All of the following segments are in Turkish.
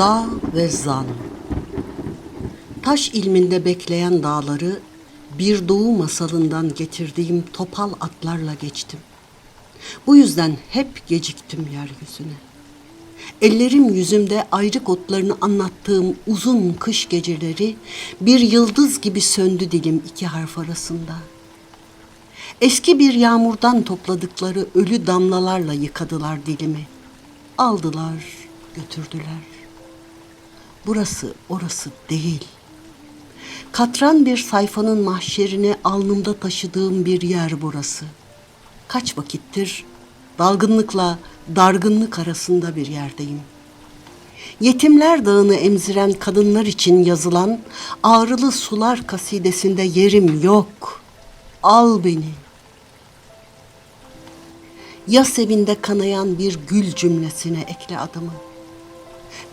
Ada ve Zan Taş ilminde bekleyen dağları bir doğu masalından getirdiğim topal atlarla geçtim. Bu yüzden hep geciktim yeryüzüne. Ellerim yüzümde ayrık otlarını anlattığım uzun kış geceleri bir yıldız gibi söndü dilim iki harf arasında. Eski bir yağmurdan topladıkları ölü damlalarla yıkadılar dilimi. Aldılar, götürdüler. Burası orası değil. Katran bir sayfanın mahşerini alnımda taşıdığım bir yer burası. Kaç vakittir dalgınlıkla dargınlık arasında bir yerdeyim. Yetimler Dağı'nı emziren kadınlar için yazılan Ağrılı Sular kasidesinde yerim yok. Al beni. Yas evinde kanayan bir gül cümlesine ekle adımı.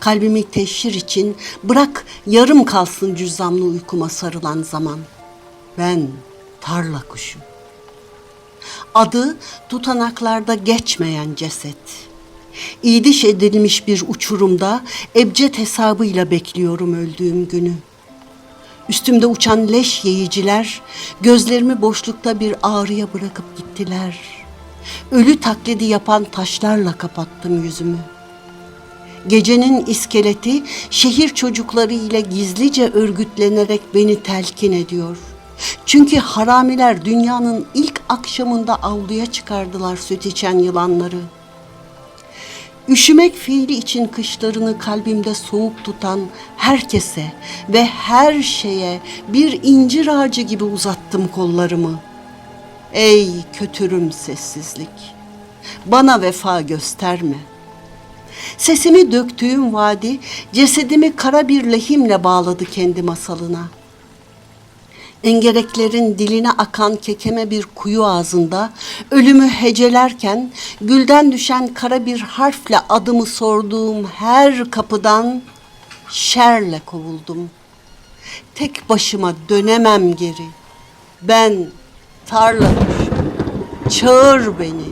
Kalbimi teşhir için bırak yarım kalsın cüzamlı uykuma sarılan zaman. Ben tarla kuşu. Adı tutanaklarda geçmeyen ceset. İdiş edilmiş bir uçurumda ebced hesabıyla bekliyorum öldüğüm günü. Üstümde uçan leş yiyiciler gözlerimi boşlukta bir ağrıya bırakıp gittiler. Ölü taklidi yapan taşlarla kapattım yüzümü. Gecenin iskeleti şehir çocukları ile gizlice örgütlenerek beni telkin ediyor. Çünkü haramiler dünyanın ilk akşamında avluya çıkardılar süt içen yılanları. Üşümek fiili için kışlarını kalbimde soğuk tutan herkese ve her şeye bir incir ağacı gibi uzattım kollarımı. Ey kötürüm sessizlik, bana vefa gösterme. Sesimi döktüğüm vadi cesedimi kara bir lehimle bağladı kendi masalına. Engereklerin diline akan kekeme bir kuyu ağzında ölümü hecelerken gülden düşen kara bir harfle adımı sorduğum her kapıdan şerle kovuldum. Tek başıma dönemem geri. Ben tarla kuşu. Çağır beni.